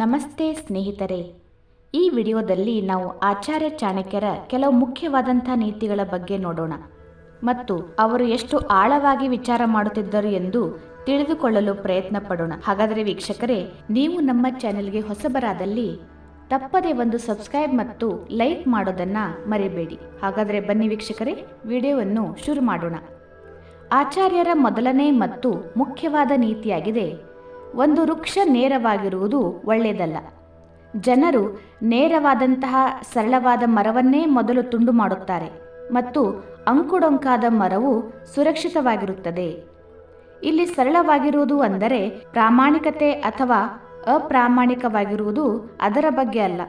ನಮಸ್ತೆ ಸ್ನೇಹಿತರೆ. ಈ ವಿಡಿಯೋದಲ್ಲಿ ನಾವು ಆಚಾರ್ಯ ಚಾಣಕ್ಯರ ಕೆಲವು ಮುಖ್ಯವಾದಂಥ ನೀತಿಗಳ ಬಗ್ಗೆ ನೋಡೋಣ. ಮತ್ತು ಅವರು ಎಷ್ಟು ಆಳವಾಗಿ ವಿಚಾರ ಮಾಡುತ್ತಿದ್ದರು ಎಂದು ತಿಳಿದುಕೊಳ್ಳಲು ಪ್ರಯತ್ನ ಪಡೋಣ ಹಾಗಾದರೆ ವೀಕ್ಷಕರೇ, ನೀವು ನಮ್ಮ ಚಾನೆಲ್ಗೆ ಹೊಸಬರಾದಲ್ಲಿ ತಪ್ಪದೆ ಒಂದು ಸಬ್ಸ್ಕ್ರೈಬ್ ಮತ್ತು ಲೈಕ್ ಮಾಡೋದನ್ನ ಮರಿಬೇಡಿ. ಹಾಗಾದರೆ ಬನ್ನಿ ವೀಕ್ಷಕರೇ, ವಿಡಿಯೋವನ್ನು ಶುರು ಮಾಡೋಣ. ಆಚಾರ್ಯರ ಮೊದಲನೇ ಮತ್ತು ಮುಖ್ಯವಾದ ನೀತಿಯಾಗಿದೆ ಒಂದು ವೃಕ್ಷ ನೇರವಾಗಿರುವುದು ಒಳ್ಳೆಯದಲ್ಲ. ಜನರು ನೇರವಾದಂತಹ ಸರಳವಾದ ಮರವನ್ನೇ ಮೊದಲು ತುಂಡು ಮಾಡುತ್ತಾರೆ ಮತ್ತು ಅಂಕುಡೊಂಕಾದ ಮರವು ಸುರಕ್ಷಿತವಾಗಿರುತ್ತದೆ. ಇಲ್ಲಿ ಸರಳವಾಗಿರುವುದು ಅಂದರೆ ಪ್ರಾಮಾಣಿಕತೆ ಅಥವಾ ಅಪ್ರಾಮಾಣಿಕವಾಗಿರುವುದು ಅದರ ಬಗ್ಗೆ ಅಲ್ಲ.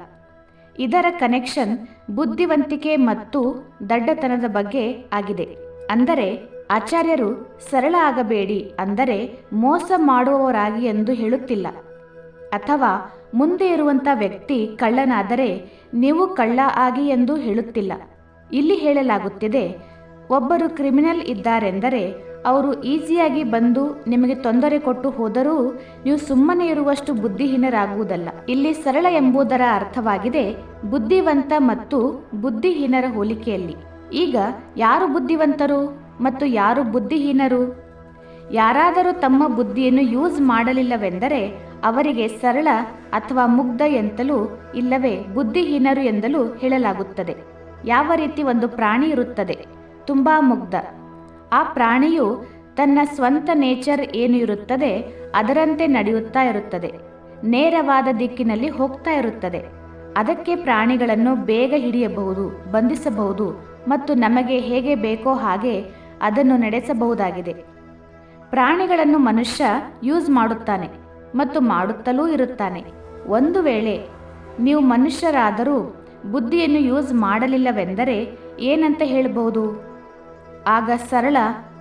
ಇದರ ಕನೆಕ್ಷನ್ ಬುದ್ಧಿವಂತಿಕೆ ಮತ್ತು ದಡ್ಡತನದ ಬಗ್ಗೆ ಆಗಿದೆ. ಅಂದರೆ ಆಚಾರ್ಯರು ಸರಳ ಆಗಬೇಡಿ ಅಂದರೆ ಮೋಸ ಮಾಡುವವರಾಗಿ ಎಂದು ಹೇಳುತ್ತಿಲ್ಲ. ಅಥವಾ ಮುಂದೆ ಇರುವಂಥ ವ್ಯಕ್ತಿ ಕಳ್ಳನಾದರೆ ನೀವು ಕಳ್ಳ ಆಗಿ ಎಂದು ಹೇಳುತ್ತಿಲ್ಲ. ಇಲ್ಲಿ ಹೇಳಲಾಗುತ್ತಿದೆ, ಒಬ್ಬರು ಕ್ರಿಮಿನಲ್ ಇದ್ದಾರೆಂದರೆ ಅವರು ಈಸಿಯಾಗಿ ಬಂದು ನಿಮಗೆ ತೊಂದರೆ ಕೊಟ್ಟು ಹೋದರೂ ನೀವು ಸುಮ್ಮನೆ ಇರುವಷ್ಟು ಬುದ್ಧಿಹೀನರಾಗುವುದಲ್ಲ. ಇಲ್ಲಿ ಸರಳ ಎಂಬುದರ ಅರ್ಥವಾಗಿದೆ, ಬುದ್ಧಿವಂತ ಮತ್ತು ಬುದ್ಧಿಹೀನರ ಹೋಲಿಕೆಯಲ್ಲಿ. ಈಗ ಯಾರು ಬುದ್ಧಿವಂತರು? ಮತ್ತು ಯಾರು ಬುದ್ಧಿಹೀನರು? ಯಾರಾದರೂ ತಮ್ಮ ಬುದ್ಧಿಯನ್ನು ಯೂಸ್ ಮಾಡಲಿಲ್ಲವೆಂದರೆ ಅವರಿಗೆ ಸರಳ ಅಥವಾ ಮುಗ್ಧ ಎಂತಲೂ ಇಲ್ಲವೇ ಬುದ್ಧಿಹೀನರು ಎಂದಲೂ ಹೇಳಲಾಗುತ್ತದೆ. ಯಾವ ರೀತಿ ಒಂದು ಪ್ರಾಣಿ ಇರುತ್ತದೆ? ತುಂಬಾ ಮುಗ್ಧ. ಆ ಪ್ರಾಣಿಯು ತನ್ನ ಸ್ವಂತ ನೇಚರ್ ಏನು ಇರುತ್ತದೆ ಅದರಂತೆ ನಡೆಯುತ್ತಾ ಇರುತ್ತದೆ. ನೇರವಾದ ದಿಕ್ಕಿನಲ್ಲಿ ಹೋಗ್ತಾ ಇರುತ್ತದೆ. ಅದಕ್ಕೆ ಪ್ರಾಣಿಗಳನ್ನು ಬೇಗ ಹಿಡಿಯಬಹುದು, ಬಂಧಿಸಬಹುದು ಮತ್ತು ನಮಗೆ ಹೇಗೆ ಬೇಕೋ ಹಾಗೆ ಅದನ್ನು ನಡೆಸಬಹುದಾಗಿದೆ. ಪ್ರಾಣಿಗಳನ್ನು ಮನುಷ್ಯ ಯೂಸ್ ಮಾಡುತ್ತಾನೆ ಮತ್ತು ಮಾಡುತ್ತಲೂ ಇರುತ್ತಾನೆ. ಒಂದು ವೇಳೆ ನೀವು ಮನುಷ್ಯರಾದರೂ ಬುದ್ಧಿಯನ್ನು ಯೂಸ್ ಮಾಡಲಿಲ್ಲವೆಂದರೆ ಏನಂತ ಹೇಳಬಹುದು? ಆಗ ಸರಳ,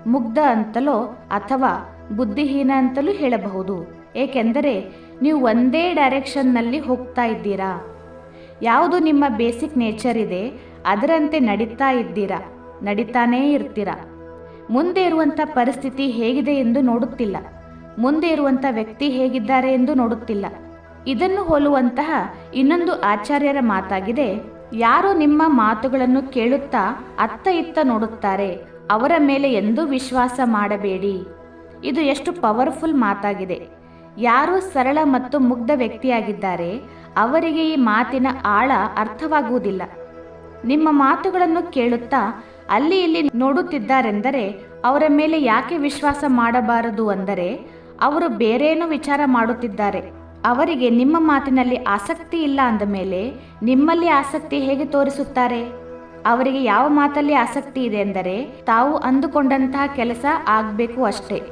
ಮುಗ್ಧ ಅಂತಲೋ ಅಥವಾ ಬುದ್ಧಿಹೀನ ಅಂತಲೂ ಹೇಳಬಹುದು. ಏಕೆಂದರೆ ನೀವು ಒಂದೇ ಡೈರೆಕ್ಷನ್ನಲ್ಲಿ ಹೋಗ್ತಾ ಇದ್ದೀರಾ. ಯಾವುದು ನಿಮ್ಮ ಬೇಸಿಕ್ ನೇಚರ್ ಇದೆ ಅದರಂತೆ ನಡೀತಾ ಇದ್ದೀರಾ, ನಡೀತಾನೇ ಇರ್ತೀರಾ. ಮುಂದೆ ಇರುವಂಥ ಪರಿಸ್ಥಿತಿ ಹೇಗಿದೆ ಎಂದು ನೋಡುತ್ತಿಲ್ಲ. ಮುಂದೆ ಇರುವಂಥ ವ್ಯಕ್ತಿ ಹೇಗಿದ್ದಾರೆ ಎಂದು ನೋಡುತ್ತಿಲ್ಲ. ಇದನ್ನು ಹೋಲುವಂತಹ ಇನ್ನೊಂದು ಆಚಾರ್ಯರ ಮಾತಾಗಿದೆ, ಯಾರು ನಿಮ್ಮ ಮಾತುಗಳನ್ನು ಕೇಳುತ್ತಾ ಅತ್ತ ಇತ್ತ ನೋಡುತ್ತಾರೆ? ಅವರ ಮೇಲೆ ಎಂದೂ ವಿಶ್ವಾಸ ಮಾಡಬೇಡಿ. ಇದು ಎಷ್ಟು ಪವರ್ಫುಲ್ ಮಾತಾಗಿದೆ. ಯಾರು ಸರಳ ಮತ್ತು ಮುಗ್ಧ ವ್ಯಕ್ತಿಯಾಗಿದ್ದಾರೆ, ಅವರಿಗೆ ಈ ಮಾತಿನ ಆಳ ಅರ್ಥವಾಗುವುದಿಲ್ಲ. ನಿಮ್ಮ ಮಾತುಗಳನ್ನು ಕೇಳುತ್ತಾ ಅಲ್ಲಿ ಇಲ್ಲಿ ನೋಡುತ್ತಿದ್ದಾರೆಂದರೆ ಅವರ ಮೇಲೆ ಯಾಕೆ ವಿಶ್ವಾಸ ಮಾಡಬಾರದು ಅಂದರೆ ಅವರು ಬೇರೇನು ವಿಚಾರ ಮಾಡುತ್ತಿದ್ದಾರೆ. ಅವರಿಗೆ ನಿಮ್ಮ ಮಾತಿನಲ್ಲಿ ಆಸಕ್ತಿ ಇಲ್ಲ ಅಂದ ಮೇಲೆ ನಿಮ್ಮಲ್ಲಿ ಆಸಕ್ತಿ ಹೇಗೆ ತೋರಿಸುತ್ತಾರೆ? ಅವರಿಗೆ ಯಾವ ಮಾತಲ್ಲಿ ಆಸಕ್ತಿ ಇದೆ ಎಂದರೆ ತಾವು ಅಂದುಕೊಂಡಂತಹ ಕೆಲಸ ಆಗಬೇಕು ಅಷ್ಟೇ.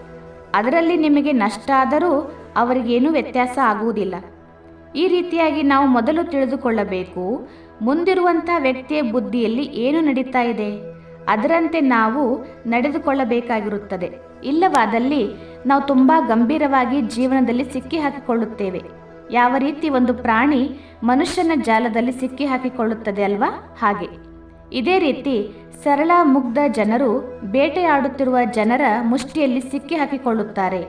ಅದರಲ್ಲಿ ನಿಮಗೆ ನಷ್ಟ ಆದರೂ ಅವರಿಗೇನೂ ವ್ಯತ್ಯಾಸ ಆಗುವುದಿಲ್ಲ. ಈ ರೀತಿಯಾಗಿ ನಾವು ಮೊದಲು ತಿಳಿದುಕೊಳ್ಳಬೇಕು, ಮುಂದಿರುವಂತಹ ವ್ಯಕ್ತಿಯ ಬುದ್ಧಿಯಲ್ಲಿ ಏನು ನಡೀತಾ ಇದೆ? ಅದರಂತೆ ನಾವು ನಡೆದುಕೊಳ್ಳಬೇಕಾಗಿರುತ್ತದೆ. ಇಲ್ಲವಾದಲ್ಲಿ ನಾವು ತುಂಬ ಗಂಭೀರವಾಗಿ ಜೀವನದಲ್ಲಿ ಸಿಕ್ಕಿ ಹಾಕಿಕೊಳ್ಳುತ್ತೇವೆ ಯಾವ ರೀತಿ ಒಂದು ಪ್ರಾಣಿ ಮನುಷ್ಯನ ಜಾಲದಲ್ಲಿ ಸಿಕ್ಕಿ ಹಾಕಿಕೊಳ್ಳುತ್ತದೆ ಅಲ್ವಾ? ಹಾಗೆ. ಇದೇ ರೀತಿ ಸರಳ ಮುಗ್ಧ ಜನರು ಬೇಟೆಯಾಡುತ್ತಿರುವ ಜನರ ಮುಷ್ಟಿಯಲ್ಲಿ ಸಿಕ್ಕಿ ಹಾಕಿಕೊಳ್ಳುತ್ತಾರೆ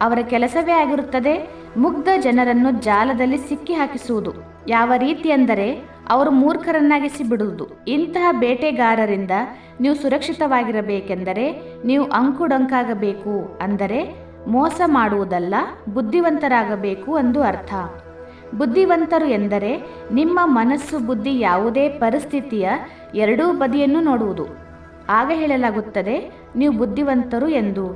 ಅವರ ಕೆಲಸವೇ ಆಗಿರುತ್ತದೆ ಮುಗ್ಧ ಜನರನ್ನು ಜಾಲದಲ್ಲಿ ಸಿಕ್ಕಿ ಹಾಕಿಸುವುದು ಯಾವ ರೀತಿ ಅಂದರೆ ಅವರು ಮೂರ್ಖರನ್ನಾಗಿಸಿ ಬಿಡುವುದು. ಇಂತಹ ಬೇಟೆಗಾರರಿಂದ ನೀವು ಸುರಕ್ಷಿತವಾಗಿರಬೇಕೆಂದರೆ ನೀವು ಅಂಕುಡೊಂಕಾಗಬೇಕು ಅಂದರೆ ಮೋಸ ಮಾಡುವುದಲ್ಲ, ಬುದ್ಧಿವಂತರಾಗಬೇಕು ಎಂದು ಅರ್ಥ. ಬುದ್ಧಿವಂತರು ಎಂದರೆ ನಿಮ್ಮ ಮನಸ್ಸು ಬುದ್ಧಿ ಯಾವುದೇ ಪರಿಸ್ಥಿತಿಯ ಎರಡೂ ಬದಿಯನ್ನು ನೋಡುವುದು. ಆಗ ಹೇಳಲಾಗುತ್ತದೆ, ನೀವು ಬುದ್ಧಿವಂತರು ಎಂದು.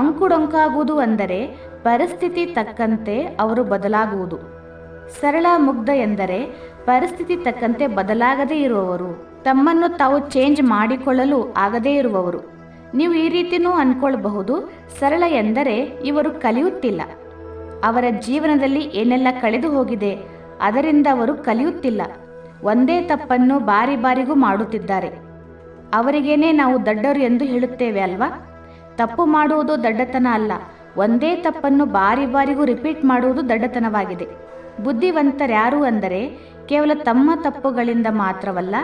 ಅಂಕುಡೊಂಕಾಗುವುದು ಅಂದರೆ ಪರಿಸ್ಥಿತಿ ತಕ್ಕಂತೆ ಅವರು ಬದಲಾಗುವುದು. ಸರಳ ಮುಗ್ಧ ಎಂದರೆ ಪರಿಸ್ಥಿತಿ ತಕ್ಕಂತೆ ಬದಲಾಗದೇ ಇರುವವರು. ತಮ್ಮನ್ನು ತಾವು ಚೇಂಜ್ ಮಾಡಿಕೊಳ್ಳಲು ಆಗದೇ ಇರುವವರು. ನೀವು ಈ ರೀತಿಯೂ ಅನ್ಕೊಳ್ಬಹುದು. ಸರಳ ಎಂದರೆ ಇವರು ಕಲಿಯುತ್ತಿಲ್ಲ. ಅವರ ಜೀವನದಲ್ಲಿ ಏನೆಲ್ಲ ಕಳೆದು ಹೋಗಿದೆ, ಅದರಿಂದ ಅವರು ಕಲಿಯುತ್ತಿಲ್ಲ. ಒಂದೇ ತಪ್ಪನ್ನು ಬಾರಿ ಬಾರಿಗೂ ಮಾಡುತ್ತಿದ್ದಾರೆ. ಅವರಿಗೇನೆ ನಾವು ದಡ್ಡರು ಎಂದು ಹೇಳುತ್ತೇವೆ ಅಲ್ವಾ? ತಪ್ಪು ಮಾಡುವುದು ದಡ್ಡತನ ಅಲ್ಲ. ಒಂದೇ ತಪ್ಪನ್ನು ಬಾರಿ ಬಾರಿಗೂ ರಿಪೀಟ್ ಮಾಡುವುದು ದಡ್ಡತನವಾಗಿದೆ. ಬುದ್ಧಿವಂತರ್ಯಾರು ಅಂದರೆ ಕೇವಲ ತಮ್ಮ ತಪ್ಪುಗಳಿಂದ ಮಾತ್ರವಲ್ಲ,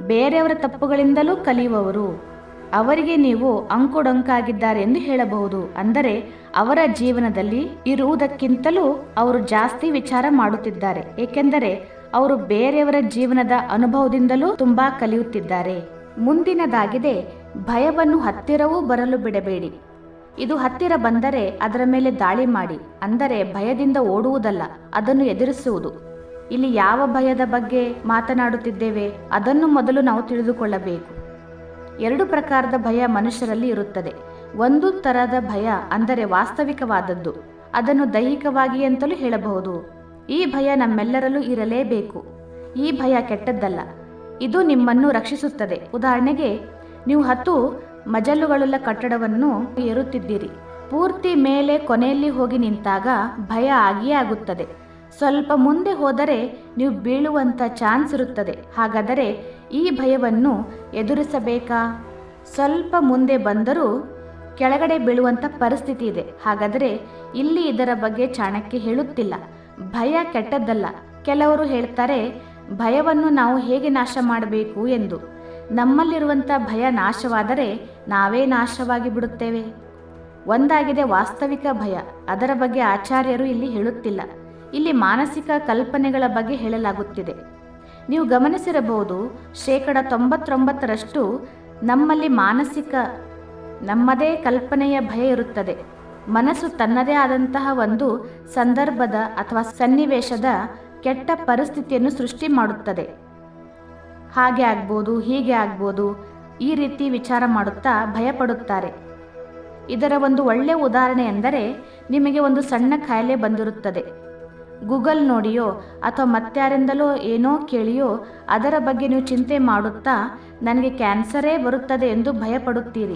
ಬೇರೆಯವರ ತಪ್ಪುಗಳಿಂದಲೂ ಕಲಿಯುವವರು. ಅವರಿಗೆ ನೀವು ಅಂಕುಡೊಂಕಾಗಿದ್ದಾರೆ ಎಂದು ಹೇಳಬಹುದು. ಅಂದರೆ, ಅವರ ಜೀವನದಲ್ಲಿ ಇರುವುದಕ್ಕಿಂತಲೂ ಅವರು ಜಾಸ್ತಿ ವಿಚಾರ ಮಾಡುತ್ತಿದ್ದಾರೆ. ಏಕೆಂದರೆ, ಅವರು ಬೇರೆಯವರ ಜೀವನದ ಅನುಭವದಿಂದಲೂ ತುಂಬಾ ಕಲಿಯುತ್ತಿದ್ದಾರೆ. ಮುಂದಿನದಾಗಿದೆ, ಭಯವನ್ನು ಹತ್ತಿರವೂ ಬರಲು ಬಿಡಬೇಡಿ. ಇದು ಹತ್ತಿರ ಬಂದರೆ ಅದರ ಮೇಲೆ ದಾಳಿ ಮಾಡಿ. ಅಂದರೆ, ಭಯದಿಂದ ಓಡುವುದಲ್ಲ, ಅದನ್ನು ಎದುರಿಸುವುದು. ಇಲ್ಲಿ ಯಾವ ಭಯದ ಬಗ್ಗೆ ಮಾತನಾಡುತ್ತಿದ್ದೇವೆ, ಅದನ್ನು ಮೊದಲು ನಾವು ತಿಳಿದುಕೊಳ್ಳಬೇಕು. ಎರಡು ಪ್ರಕಾರದ ಭಯ ಮನುಷ್ಯರಲ್ಲಿ ಇರುತ್ತದೆ. ಒಂದು ತರಹದ ಭಯ ಅಂದರೆ ವಾಸ್ತವಿಕವಾದದ್ದು. ಅದನ್ನು ದೈಹಿಕವಾಗಿ ಅಂತಲೂ ಹೇಳಬಹುದು. ಈ ಭಯ ನಮ್ಮೆಲ್ಲರಲ್ಲೂ ಇರಲೇಬೇಕು. ಈ ಭಯ ಕೆಟ್ಟದ್ದಲ್ಲ. ಇದು ನಿಮ್ಮನ್ನು ರಕ್ಷಿಸುತ್ತದೆ. ಉದಾಹರಣೆಗೆ, ನೀವು ಹತ್ತು ಮಜಲುಗಳುಳ್ಳ ಕಟ್ಟಡವನ್ನು ಏರುತ್ತಿದ್ದೀರಿ. ಪೂರ್ತಿ ಮೇಲೆ ಕೊನೆಯಲ್ಲಿ ಹೋಗಿ ನಿಂತಾಗ ಭಯ ಆಗಿಯೇ ಆಗುತ್ತದೆ. ಸ್ವಲ್ಪ ಮುಂದೆ ಹೋದರೆ ನೀವು ಬೀಳುವಂಥ ಚಾನ್ಸ್ ಇರುತ್ತದೆ. ಹಾಗಾದರೆ ಈ ಭಯವನ್ನು ಎದುರಿಸಬೇಕಾ? ಸ್ವಲ್ಪ ಮುಂದೆ ಬಂದರೂ ಕೆಳಗಡೆ ಬೀಳುವಂಥ ಪರಿಸ್ಥಿತಿ ಇದೆ. ಹಾಗಾದರೆ ಇಲ್ಲಿ ಇದರ ಬಗ್ಗೆ ಚಾಣಕ್ಯ ಹೇಳುತ್ತಿಲ್ಲ. ಭಯ ಕೆಟ್ಟದ್ದಲ್ಲ. ಕೆಲವರು ಹೇಳ್ತಾರೆ, ಭಯವನ್ನು ನಾವು ಹೇಗೆ ನಾಶ ಮಾಡಬೇಕು? ಎಂದು. ನಮ್ಮಲ್ಲಿರುವಂಥ ಭಯ ನಾಶವಾದರೆ ನಾವೇ ನಾಶವಾಗಿ ಬಿಡುತ್ತೇವೆ. ಒಂದಾಗಿದೆ ವಾಸ್ತವಿಕ ಭಯ. ಅದರ ಬಗ್ಗೆ ಆಚಾರ್ಯರು ಇಲ್ಲಿ ಹೇಳುತ್ತಿಲ್ಲ. ಇಲ್ಲಿ ಮಾನಸಿಕ ಕಲ್ಪನೆಗಳ ಬಗ್ಗೆ ಹೇಳಲಾಗುತ್ತಿದೆ. ನೀವು ಗಮನಿಸಿರಬಹುದು, ಶೇಕಡ ತೊಂಬತ್ತೊಂಬತ್ತರಷ್ಟು ನಮ್ಮಲ್ಲಿ ಮಾನಸಿಕ, ನಮ್ಮದೇ ಕಲ್ಪನೆಯ ಭಯ ಇರುತ್ತದೆ. ಮನಸ್ಸು ತನ್ನದೇ ಆದಂತಹ ಒಂದು ಸಂದರ್ಭದ ಅಥವಾ ಸನ್ನಿವೇಶದ ಕೆಟ್ಟ ಪರಿಸ್ಥಿತಿಯನ್ನು ಸೃಷ್ಟಿ ಮಾಡುತ್ತದೆ. ಹಾಗೆ ಆಗ್ಬೋದು, ಹೀಗೆ ಆಗ್ಬೋದು, ಈ ರೀತಿ ವಿಚಾರ ಮಾಡುತ್ತಾ ಭಯಪಡುತ್ತಾರೆ. ಇದರ ಒಂದು ಒಳ್ಳೆಯ ಉದಾಹರಣೆ ಎಂದರೆ, ನಿಮಗೆ ಒಂದು ಸಣ್ಣ ಕಾಯಿಲೆ ಬಂದಿರುತ್ತದೆ. ಗೂಗಲ್ ನೋಡಿಯೋ ಅಥವಾ ಮತ್ತಾರಿಂದಲೋ ಏನೋ ಕೇಳಿಯೋ ಅದರ ಬಗ್ಗೆ ನೀವು ಚಿಂತೆ ಮಾಡುತ್ತಾ ನನಗೆ ಕ್ಯಾನ್ಸರೇ ಬರುತ್ತದೆ ಎಂದು ಭಯಪಡುತ್ತೀರಿ.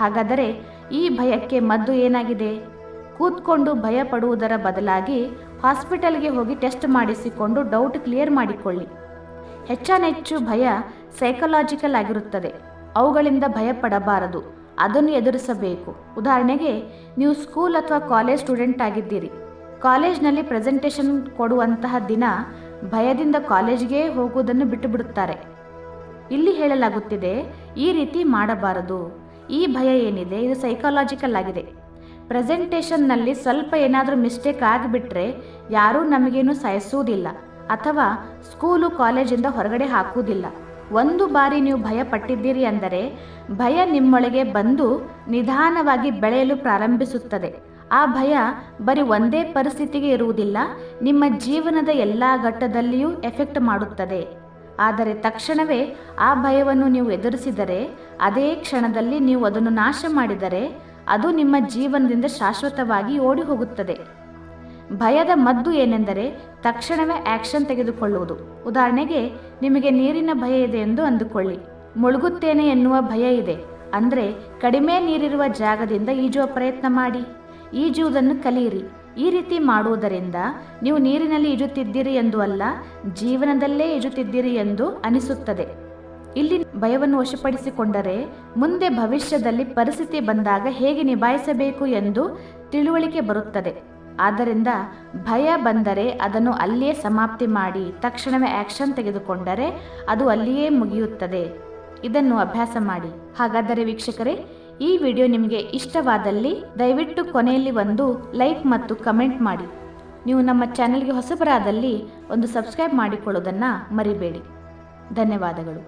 ಹಾಗಾದರೆ ಈ ಭಯಕ್ಕೆ ಮದ್ದು ಏನಾಗಿದೆ? ಕೂತ್ಕೊಂಡು ಭಯ ಪಡುವುದರ ಬದಲಾಗಿ ಹಾಸ್ಪಿಟಲ್ಗೆ ಹೋಗಿ ಟೆಸ್ಟ್ ಮಾಡಿಸಿಕೊಂಡು ಡೌಟ್ ಕ್ಲಿಯರ್ ಮಾಡಿಕೊಳ್ಳಿ. ಹೆಚ್ಚಾನೆಚ್ಚು ಭಯ ಸೈಕಲಾಜಿಕಲ್ ಆಗಿರುತ್ತದೆ. ಅವುಗಳಿಂದ ಭಯ ಪಡಬಾರದು. ಅದನ್ನು ಎದುರಿಸಬೇಕು. ಉದಾಹರಣೆಗೆ, ನೀವು ಸ್ಕೂಲ್ ಅಥವಾ ಕಾಲೇಜ್ ಸ್ಟೂಡೆಂಟ್ ಆಗಿದ್ದೀರಿ. ಕಾಲೇಜ್ನಲ್ಲಿ ಪ್ರೆಸೆಂಟೇಷನ್ ಕೊಡುವಂತಹ ದಿನ ಭಯದಿಂದ ಕಾಲೇಜ್ಗೆ ಹೋಗುವುದನ್ನು ಬಿಟ್ಟು ಬಿಡುತ್ತಾರೆ ಇಲ್ಲಿ ಹೇಳಲಾಗುತ್ತಿದೆ, ಈ ರೀತಿ ಮಾಡಬಾರದು. ಈ ಭಯ ಏನಿದೆ? ಇದು ಸೈಕಾಲಜಿಕಲ್ ಆಗಿದೆ. ಪ್ರೆಸೆಂಟೇಷನ್ನಲ್ಲಿ ಸ್ವಲ್ಪ ಏನಾದರೂ ಮಿಸ್ಟೇಕ್ ಆಗಿಬಿಟ್ರೆ ಯಾರೂ ನಮಗೇನು ಸಹಿಸುವುದಿಲ್ಲ ಅಥವಾ ಸ್ಕೂಲು ಕಾಲೇಜಿಂದ ಹೊರಗಡೆ ಹಾಕುವುದಿಲ್ಲ. ಒಂದು ಬಾರಿ ನೀವು ಭಯ ಪಟ್ಟಿದ್ದೀರಿ ಅಂದರೆ ಭಯ ನಿಮ್ಮೊಳಗೆ ಬಂದು ನಿಧಾನವಾಗಿ ಬೆಳೆಯಲು ಪ್ರಾರಂಭಿಸುತ್ತದೆ. ಆ ಭಯ ಬರೀ ಒಂದೇ ಪರಿಸ್ಥಿತಿಗೆ ಇರುವುದಿಲ್ಲ, ನಿಮ್ಮ ಜೀವನದ ಎಲ್ಲ ಘಟ್ಟದಲ್ಲಿಯೂ ಎಫೆಕ್ಟ್ ಮಾಡುತ್ತದೆ. ಆದರೆ ತಕ್ಷಣವೇ ಆ ಭಯವನ್ನು ನೀವು ಎದುರಿಸಿದರೆ, ಅದೇ ಕ್ಷಣದಲ್ಲಿ ನೀವು ಅದನ್ನು ನಾಶ ಮಾಡಿದರೆ, ಅದು ನಿಮ್ಮ ಜೀವನದಿಂದ ಶಾಶ್ವತವಾಗಿ ಓಡಿ ಹೋಗುತ್ತದೆ ಭಯದ ಮದ್ದು ಏನೆಂದರೆ ತಕ್ಷಣವೇ ಆಕ್ಷನ್ ತೆಗೆದುಕೊಳ್ಳುವುದು. ಉದಾಹರಣೆಗೆ, ನಿಮಗೆ ನೀರಿನ ಭಯ ಇದೆ ಎಂದು ಅಂದುಕೊಳ್ಳಿ. ಮುಳುಗುತ್ತೇನೆ ಎನ್ನುವ ಭಯ ಇದೆ. ಅಂದರೆ ಕಡಿಮೆ ನೀರಿರುವ ಜಾಗದಿಂದ ಈಜುವ ಪ್ರಯತ್ನ ಮಾಡಿ. ಈಜುವುದನ್ನು ಕಲಿಯಿರಿ. ಈ ರೀತಿ ಮಾಡುವುದರಿಂದ ನೀವು ನೀರಿನಲ್ಲಿ ಈಜುತ್ತಿದ್ದೀರಿ ಎಂದು ಅಲ್ಲ, ಜೀವನದಲ್ಲೇ ಈಜುತ್ತಿದ್ದೀರಿ ಎಂದು ಅನಿಸುತ್ತದೆ. ಇಲ್ಲಿ ಭಯವನ್ನು ವಶಪಡಿಸಿಕೊಂಡರೆ ಮುಂದೆ ಭವಿಷ್ಯದಲ್ಲಿ ಪರಿಸ್ಥಿತಿ ಬಂದಾಗ ಹೇಗೆ ನಿಭಾಯಿಸಬೇಕು ಎಂದು ತಿಳುವಳಿಕೆ ಬರುತ್ತದೆ. ಆದ್ದರಿಂದ ಭಯ ಬಂದರೆ ಅದನ್ನು ಅಲ್ಲಿಯೇ ಸಮಾಪ್ತಿ ಮಾಡಿ ತಕ್ಷಣವೇ ಆಕ್ಷನ್ ತೆಗೆದುಕೊಂಡರೆ ಅದು ಅಲ್ಲಿಯೇ ಮುಗಿಯುತ್ತದೆ. ಇದನ್ನು ಅಭ್ಯಾಸ ಮಾಡಿ. ಹಾಗಾದರೆ ವೀಕ್ಷಕರೇ ಈ ವಿಡಿಯೋ ನಿಮಗೆ ಇಷ್ಟವಾದಲ್ಲಿ ದಯವಿಟ್ಟು ಕೊನೆಯಲ್ಲಿ ಒಂದು ಲೈಕ್ ಮತ್ತು ಕಮೆಂಟ್ ಮಾಡಿ. ನೀವು ನಮ್ಮ ಚಾನೆಲ್ಗೆ ಹೊಸಬರಾದಲ್ಲಿ ಒಂದು ಸಬ್ಸ್ಕ್ರೈಬ್ ಮಾಡಿಕೊಳ್ಳೋದನ್ನು ಮರಿಬೇಡಿ. ಧನ್ಯವಾದಗಳು.